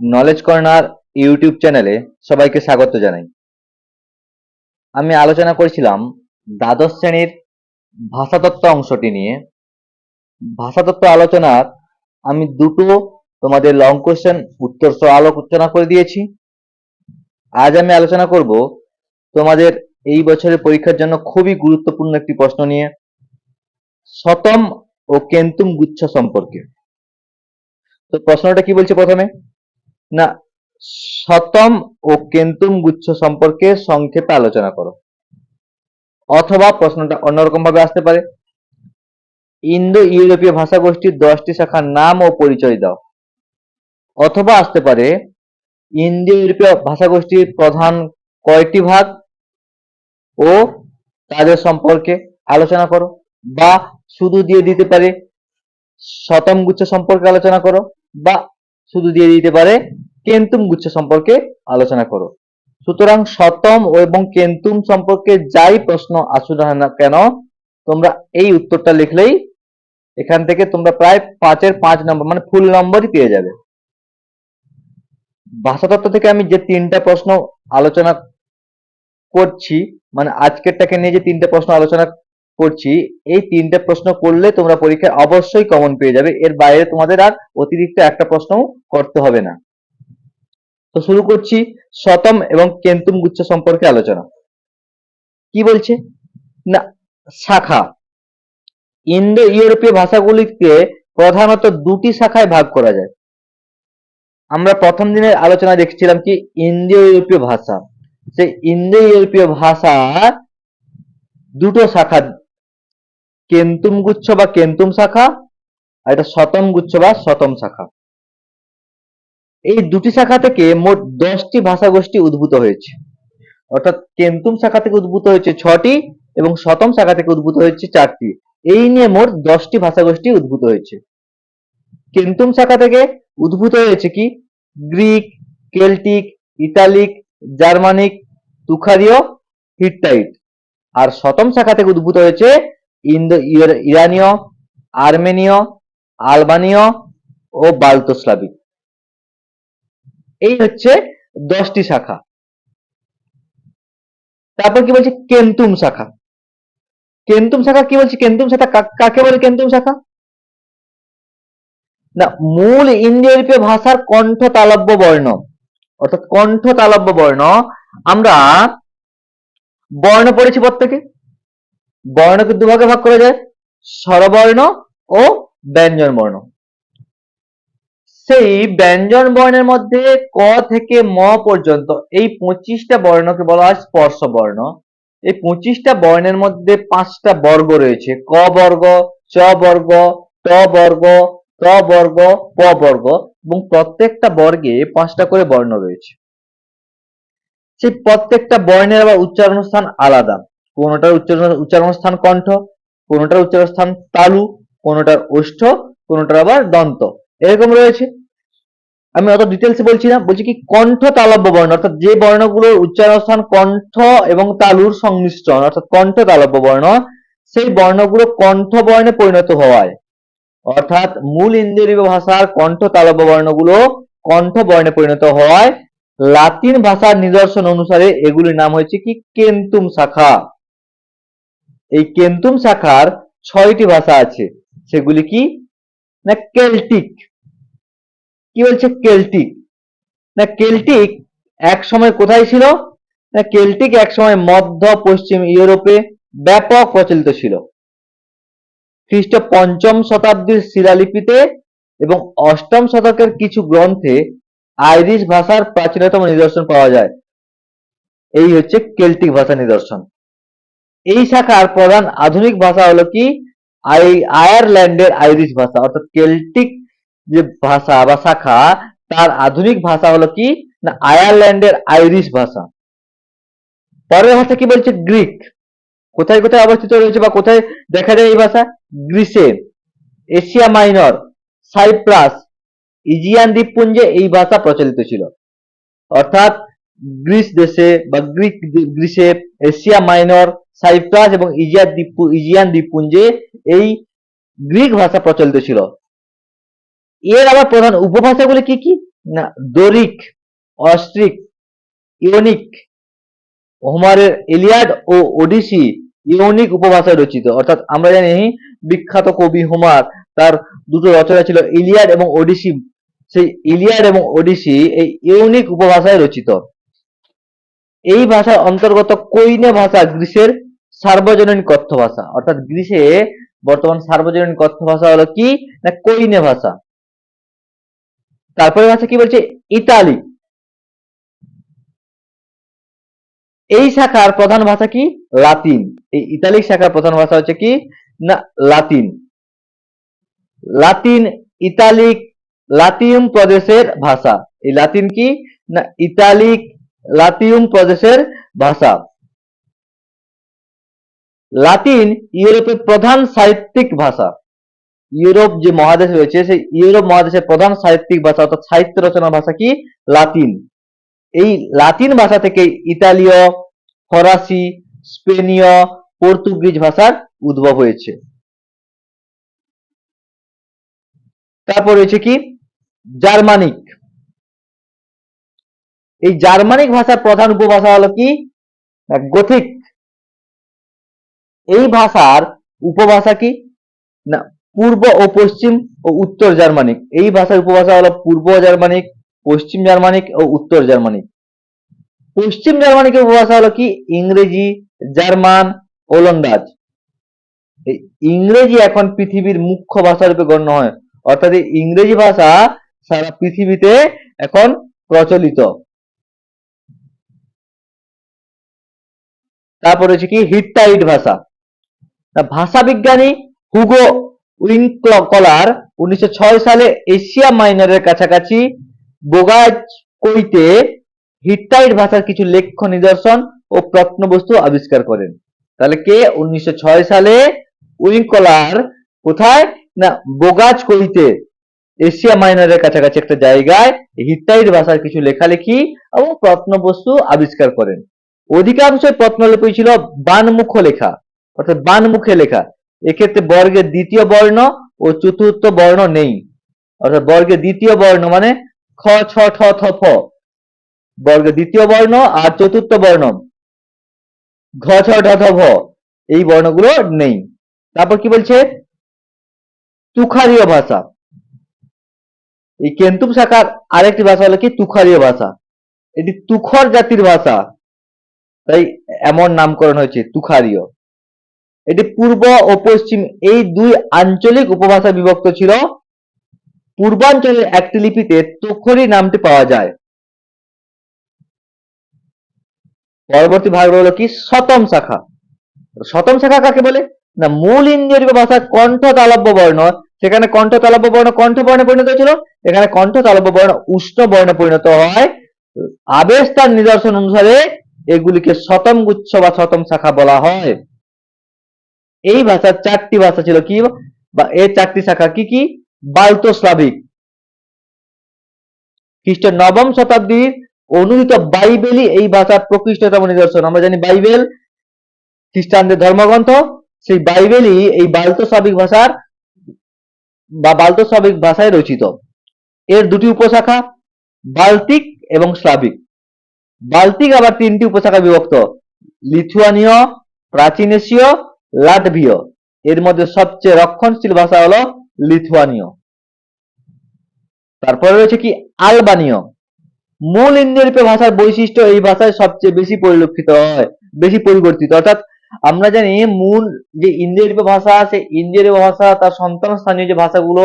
Knowledge corner YouTube চ্যানেলে সবাইকে স্বাগত জানাই। আমি আলোচনা করেছিলাম দ্বাদশ শ্রেণির ভাষাতত্ত্ব অংশটি নিয়ে। ভাষাতত্ত্ব আলোচনার আমি দুটো তোমাদের লং কোশ্চেন উত্তর সহ আলোচনা করে দিয়েছি। আজ আমি আলোচনা করব তোমাদের এই বছরের পরীক্ষার জন্য খুবই গুরুত্বপূর্ণ একটি প্রশ্ন নিয়ে। শতম ও কেন্তুম গুচ্ছ সম্পর্কে। তো প্রশ্নটা কি বলছে প্রথমে? না শতম ও কেন্তুম গুচ্ছ সম্পর্কে সংক্ষেপে আলোচনা করো। অথবা প্রশ্নটা অন্যরকম ভাবে আসতে পারে। ইন্দো ইউরোপীয় ভাষা গোষ্ঠীর দশটি শাখার নাম ও পরিচয় দাও। অথবা আসতে পারে ইন্দো ইউরোপীয় ভাষা গোষ্ঠীর প্রধান কয়টি ভাগ ও তাদের সম্পর্কে আলোচনা করো। বা শুধু দিয়ে দিতে পারে শতম গুচ্ছ সম্পর্কে আলোচনা করো, বা শুধু দিয়ে দিতে পারে কেন্তুম গুচ্ছ সম্পর্কে আলোচনা করো। সুতরাং শতম এবং কেন্তুম সম্পর্কে যাই প্রশ্ন আসুক না কেন, তোমরা এই উত্তরটা লিখলেই এখান থেকে তোমরা প্রায় পাঁচের পাঁচ নম্বর মানে ফুল নম্বরই পেয়ে যাবে। ভাষাতত্ত্ব থেকে আমি যে তিনটা প্রশ্ন আলোচনা করছি মানে আজকেরটাকে নিয়ে যে তিনটা প্রশ্ন আলোচনা করছি, এই তিনটে প্রশ্ন করলে তোমরা পরীক্ষায় অবশ্যই কমন পেয়ে যাবে। এর বাইরে তোমাদের আর অতিরিক্ত একটা প্রশ্ন করতে হবে না। তো শুরু করছি শতম এবং কেন্তুম গুচ্ছ সম্পর্কে আলোচনা। কি বলছে? না, শাখা। ইন্দো ইউরোপীয় ভাষাগুলিকে প্রধানত দুটি শাখায় ভাগ করা যায়। আমরা প্রথম দিনের আলোচনা দেখছিলাম কি ইন্দো ইউরোপীয় ভাষা। সেই ইন্দো ইউরোপীয় ভাষার দুটো শাখা, কেন্তুম গুচ্ছ বা কেন্তুম শাখা, আর এটা শতম গুচ্ছ বা শতম শাখা। এই দুটি শাখা থেকে মোট দশটি ভাষা গোষ্ঠী উদ্ভূত হয়েছে। অর্থাৎ কেন্তুম শাখা থেকে উদ্ভূত হয়েছে ছটি এবং শতম শাখা থেকে উদ্ভূত হয়েছে চারটি। এই নিয়ে মোট দশটি ভাষা গোষ্ঠী উদ্ভূত হয়েছে। কেন্তুম শাখা থেকে উদ্ভূত হয়েছে কি? গ্রিক, কেল্টিক, ইতালিক, জার্মানিক, তুখারীয়, হিট্টাইট। আর শতম শাখা থেকে উদ্ভূত হয়েছে ইন্দো, ইরানীয়, আর্মেনীয়, আলবানীয় ও বাল্টোস্লাভিক এই হচ্ছে দশটি শাখা। তারপর কি বলছে? কেন্তুম শাখা। কেন্তুম শাখা কি বলছে? কেন্তুম শাখা কাকে বলে কেন্তুম শাখা? না, মূল ইন্দো ভাষার কণ্ঠ তালব্য বর্ণ। অর্থাৎ কণ্ঠ তালব্য বর্ণ। আমরা বর্ণ পড়েছি প্রত্যেকে। বর্ণকে দুভাগে ভাগ করা যায়। স্বরবর্ণ ও ব্যঞ্জন বর্ণ সেই ব্যঞ্জন বর্ণের মধ্যে ক থেকে ম পর্যন্ত, এই পঁচিশটা বর্ণকে বলা হয় স্পর্শ বর্ণ। এই পঁচিশটা বর্ণের মধ্যে পাঁচটা বর্গ রয়েছে, ক বর্গ, চ বর্গ, ট বর্গ ত বর্গ, প বর্গ, এবং প্রত্যেকটা বর্গে পাঁচটা করে বর্ণ রয়েছে। সেই প্রত্যেকটা বর্ণের আবার উচ্চারণ স্থান আলাদা। কোনোটার উচ্চারণ উচ্চারণ স্থান কণ্ঠ, কোনটার উচ্চারণ স্থান তালু, কোনটার ওষ্ঠ, কোনোটার আবার দন্ত। এরকম রয়েছে। আমি অত ডিটেলসে বলছি না, বলছি কি কণ্ঠ তালব্য বর্ণ, অর্থাৎ যে বর্ণগুলোর উচ্চারণ স্থান কণ্ঠ এবং তালুর সংমিশ্রণ, অর্থাৎ কণ্ঠ তালব্য বর্ণ, সেই বর্ণগুলো কণ্ঠ বর্ণে পরিণত হওয়ায়, অর্থাৎ মূল ইন্দোরীয় ভাষার কণ্ঠ তালব্য বর্ণগুলো কণ্ঠ বর্ণে পরিণত হওয়ায়, লাতিন ভাষার নিদর্শন অনুসারে এগুলির নাম হয়েছে কি? কেন্তুম শাখা। এই কেন্তুম শাখার ছয়টি ভাষা আছে, সেগুলি কি? না, কেল্টিক। কি বলছে? কেল্টিক। না, কেল্টিক এক সময় কোথায় ছিল? না, কেল্টিক এক সময় মধ্য, পশ্চিম ইউরোপে ব্যাপক প্রচলিত ছিল। খ্রিস্ট পঞ্চম শতাব্দীর শিলালিপিতে এবং অষ্টম শতকের কিছু গ্রন্থে আইরিশ ভাষার প্রাচীনতম নিদর্শন পাওয়া যায়। এই হচ্ছে কেল্টিক ভাষা নিদর্শন। এই শাখার প্রধান আধুনিক ভাষা হলো কি? আয়ারল্যান্ডের আইরিশ ভাষা, অর্থাৎ কেল্টিক যে ভাষা বা শাখা তার আধুনিক ভাষা হলো কি? না, আয়ারল্যান্ডের আইরিশ ভাষা। পরের ভাষা কি বলছে? গ্রিক। কোথায় কোথায় অবস্থিত রয়েছে বা কোথায় দেখা যায় এই ভাষা? গ্রিসে। এশিয়া মাইনর, সাইপ্রাস, ইজিয়ান দ্বীপপুঞ্জে এই ভাষা প্রচলিত ছিল। অর্থাৎ গ্রিস দেশে বা গ্রিক গ্রিসে এশিয়া মাইনর, সাইপ্রাস এবং ইজিয়া দ্বীপ ইজিয়ান দ্বীপপুঞ্জে এই গ্রিক ভাষা প্রচলিত ছিল। এর আবার প্রধান উপভাষাগুলি কি কি? না, দরিক অস্ট্রিক ইউনিক। হোমারের এলিয়াড ও ওডিসি ইউনিক উপভাষায় রচিত। অর্থাৎ আমরা জানি বিখ্যাত কবি হোমার, তার দুটো রচনা ছিল ইলিয়াড এবং ওডিসি। সেই ইলিয়াড এবং ওডিসি এই ইউনিক উপভাষায় রচিত। এই ভাষার অন্তর্গত কৈনে ভাষা গ্রীসের সার্বজনীন কথ্য ভাষা। অর্থাৎ গ্রীসে বর্তমান সার্বজনীন কথ্য ভাষা হলো কি? না কৈনে ভাষা। তারপরে ভাষা কি বলছে? ইতালি। এই শাখার প্রধান ভাষা কি? লাতিন। এই ইতালিক শাখার প্রধান ভাষা হচ্ছে কি? না, লাতিন। লাতিন ইতালিক লাতিয়ুম প্রদেশের ভাষা। এই লাতিন কি? না, ইতালিক লাতিয়ুম প্রদেশের ভাষা। লাতিন ইউরোপের প্রধান সাহিত্যিক ভাষা। ইউরোপ যে মহাদেশ রয়েছে, সেই ইউরোপ মহাদেশের প্রধান সাহিত্যিক ভাষা অর্থাৎ সাহিত্য রচনা ভাষা কি? লাতিন। এই লাতিন ভাষা থেকে ইতালীয়, ফরাসি, স্পেনীয়, পর্তুগিজ ভাষার উদ্ভব হয়েছে। তারপর রয়েছে কি? জার্মানিক। এই জার্মানিক ভাষার প্রধান উপভাষা হলো কি? গথিক। এই ভাষার উপভাষা কি? না পূর্ব ও পশ্চিম ও উত্তর জার্মানিক। এই ভাষার উপভাষা হলো পূর্ব জার্মানিক, পশ্চিম জার্মানিক ও উত্তর জার্মানিক। পশ্চিম জার্মানিকের উপভাষা হলো কি? ইংরেজি, জার্মান, ওলন্দাজ। ইংরেজি এখন পৃথিবীর মুখ্য ভাষা রূপে গণ্য হয়। অর্থাৎ ইংরেজি ভাষা সারা পৃথিবীতে এখন প্রচলিত। তারপর হচ্ছে কি? হিট্টাইট ভাষা। ভাষা বিজ্ঞানী হুগো উইঙ্কলার উনিশশো সালে এশিয়া মাইনরের কাছাকাছি বোগাজ কইতে হিট্টাইট ভাষার কিছু লেখ্য নিদর্শন ও প্রত্নবস্তু আবিষ্কার করেন। তাহলে কে উনিশশো ছয় সালে উইঙ্কলার কোথায়? না, বোগাজ কইতে এশিয়া মাইনরের কাছাকাছি একটা জায়গায় হিট্টাইট ভাষার কিছু লেখালেখি এবং প্রত্নবস্তু আবিষ্কার করেন। অধিকাংশ প্রত্নলিপি ছিল বানমুখ লেখা অর্থাৎ বানমুখে লেখা। এক্ষেত্রে বর্গের দ্বিতীয় বর্ণ ও চতুর্থ বর্ণ নেই। অর্থাৎ বর্গের দ্বিতীয় বর্ণ মানে খ, ছ, ঠ, থ, ফ। বর্গের দ্বিতীয় বর্ণ আর চতুর্থ বর্ণ। ঘ ছ ঢ থ ভ। এই বর্ণগুলো নেই। তারপর কি বলছে? তুখারীয় ভাষা। এই কেন্তুম শাখার আরেকটি ভাষা হলো কি? তুখারীয় ভাষা। এটি তুখর জাতির ভাষা। তাই এমন নামকরণ হয়েছে, তুখারীয়। এটি পূর্ব ও পশ্চিম, এই দুই আঞ্চলিক উপভাষা বিভক্ত ছিল। পূর্বাঞ্চলের একটি লিপিতে তুখরি নামটি পাওয়া যায়। পরবর্তী ভাগ হলো কি? শতম শাখা। শতম শাখা কাকে বলে? না, মূল ইন্দ্রিয় ভাষা কণ্ঠ তালব্য বর্ণ। সেখানে কণ্ঠ তালব্য বর্ণ, কণ্ঠ বর্ণে পরিণত ছিল। এখানে কণ্ঠ তালব্য বর্ণ, উষ্ণ বর্ণে পরিণত হয়। আবেশ তার নিদর্শন অনুসারে এগুলিকে শতম গুচ্ছ বা শতম শাখা বলা হয়। এই ভাষার চারটি ভাষা ছিল কি? বা এই চারটি শাখা কি কি? বাল্তো স্লাভিক খ্রিস্ট নবম শতাব্দীর অনুদিত বাইবেলই এই ভাষার প্রকৃষ্টতম নিদর্শন। আমরা জানি বাইবেল, খ্রিস্টানদের ধর্মগ্রন্থ। সেই বাইবেলই এই বাল্তো স্লাভিক ভাষার বা বাল্তো স্লাভিক ভাষায় রচিত। এর দুটি উপশাখা, বাল্টিক এবং স্লাভিক। বাল্টিক আবার তিনটি উপশাখা বিভক্ত। লিথুয়ানীয়, প্রাচীন এশীয় লাটভীয়। এর মধ্যে সবচেয়ে রক্ষণশীল ভাষা হলো লিথুয়ানীয়। তারপরে রয়েছে কি আলবানীয়। মূল ইন্দোরূপে ভাষার বৈশিষ্ট্য এই ভাষায় সবচেয়ে বেশি পরিলক্ষিত হয়, বেশি পরিবর্তিত। অর্থাৎ আমরা জানি মূল যে ইন্দোরূপে ভাষা আছে ইন্দোরীয় ভাষা তার সন্তান স্থানীয় যে ভাষাগুলো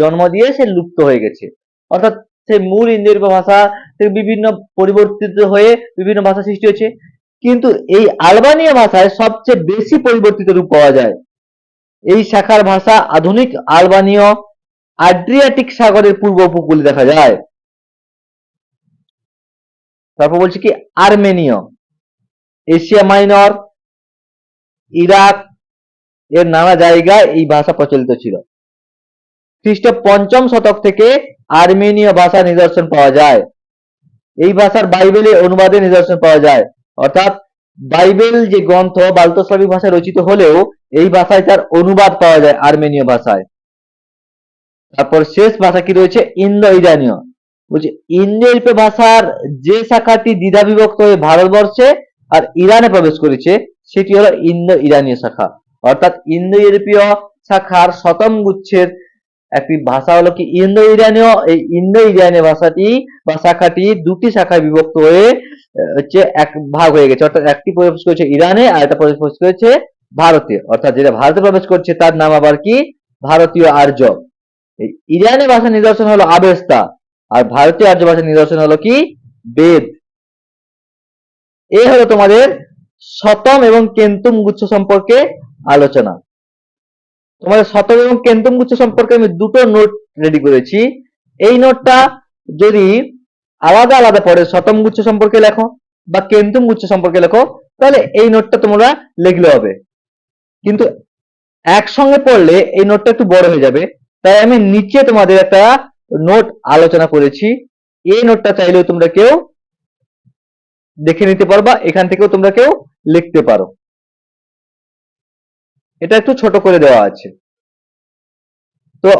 জন্ম দিয়ে সে লুপ্ত হয়ে গেছে। অর্থাৎ সেই মূল ইন্দোরূপে ভাষা থেকে বিভিন্ন পরিবর্তিত হয়ে বিভিন্ন ভাষা সৃষ্টি হয়েছে। কিন্তু এই আলবানিয়া ভাষায় সবচেয়ে বেশি পরিবর্তিত রূপ পাওয়া যায়। এই শাখার ভাষা আধুনিক আলবানীয় আড্রিয়াটিক সাগরের পূর্ব উপকূলে দেখা যায়। তারপর বলছি কি, আর্মেনীয়, এশিয়া মাইনর, ইরাক, এর নানা জায়গায় এই ভাষা প্রচলিত ছিল। খ্রিস্ট পঞ্চম শতক থেকে আর্মেনীয় ভাষা নিদর্শন পাওয়া যায়। এই ভাষার বাইবেলে অনুবাদে নিদর্শন পাওয়া যায়। অর্থাৎ বাইবেল যে গ্রন্থ বাল্তস্লাভিক ভাষায় রচিত হলেও এই ভাষায় তার অনুবাদ পাওয়া যায় আর্মেনীয় ভাষায়। তারপর শেষ ভাষা কি রয়েছে? ইন্দো ইরানীয় বলছে ইন্দো ইউরোপীয় ভাষার যে শাখাটি দ্বিধা বিভক্ত হয়ে ভারতবর্ষে আর ইরানে প্রবেশ করেছে, সেটি হলো ইন্দো ইরানীয় শাখা। অর্থাৎ ইন্দো ইউরোপীয় শাখার শতম গুচ্ছের একটি ভাষা হলো কি? ইন্দো ইরানীয় এই ইন্দো ইরানীয় ভাষাটি বা শাখাটি দুটি শাখায় বিভক্ত হয়ে হচ্ছে এক ভাগ হয়ে গেছে। অর্থাৎ একটি প্রবেশ করেছে ইরানে আর একটা প্রবেশ করেছে ভারতে। অর্থাৎ যেটা ভারতে প্রবেশ করছে, তার নাম আবার কি? ভারতীয় আর্য। ইরানি ভাষার নিদর্শন হলো আবেস্তা, আর ভারতীয় আর্য ভাষার নিদর্শন হলো কি? বেদ। এই হলো তোমাদের শতম এবং কেন্তুম গুচ্ছ সম্পর্কে আলোচনা। তোমাদের শতম এবং কেন্তুম গুচ্ছ সম্পর্কে আমি দুটো নোট রেডি করেছি। এই নোটটা যদি আলাদা আলাদা পড়ে শতম গুচ্ছ সম্পর্কে লেখো বা কেন্তুম গুচ্ছ সম্পর্কে লেখো, তাহলে এই নোটটা তোমরা লিখলে হবে। কিন্তু একসঙ্গে পড়লে এই নোটটা একটু বড় হয়ে যাবে, তাই আমি নিচে তোমাদের একটা নোট আলোচনা করেছি। এই নোটটা চাইলেও তোমরা কেউ দেখে নিতে পারবা এখান থেকেও তোমরা কেউ লিখতে পারো। এটা একটু ছোট করে দেওয়া আছে। তো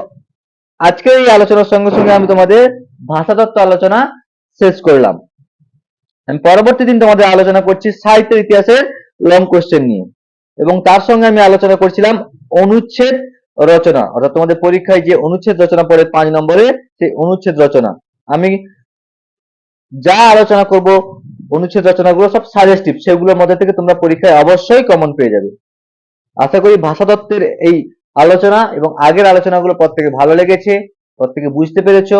আজকের এই আলোচনার সঙ্গে সঙ্গে আমি তোমাদের ভাষাতত্ত্ব আলোচনা শেষ করলাম। আমি পরবর্তী দিন তোমাদের আলোচনা করছি সাহিত্যের ইতিহাসের লং কোশ্চেন নিয়ে। এবং তার সঙ্গে আমি আলোচনা করছিলাম অনুচ্ছেদ রচনা। অর্থাৎ তোমাদের পরীক্ষায় যে অনুচ্ছেদ রচনা পড়ে পাঁচ নম্বরে, সেই অনুচ্ছেদ রচনা। আমি যা আলোচনা করব, অনুচ্ছেদ রচনাগুলো সব সাজেস্টিভ সেগুলোর মধ্যে থেকে তোমরা পরীক্ষায় অবশ্যই কমন পেয়ে যাবে। আশা করি ভাষাতত্ত্বের এই আলোচনা এবং আগের আলোচনাগুলো প্রত্যেকে ভালো লেগেছে প্রত্যেকে বুঝতে পেরেছ।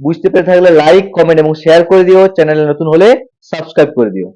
বুঝতে পেরে থাকলে লাইক কমেন্ট এবং শেয়ার করে দিও। চ্যানেলে নতুন হলে সাবস্ক্রাইব করে দিও।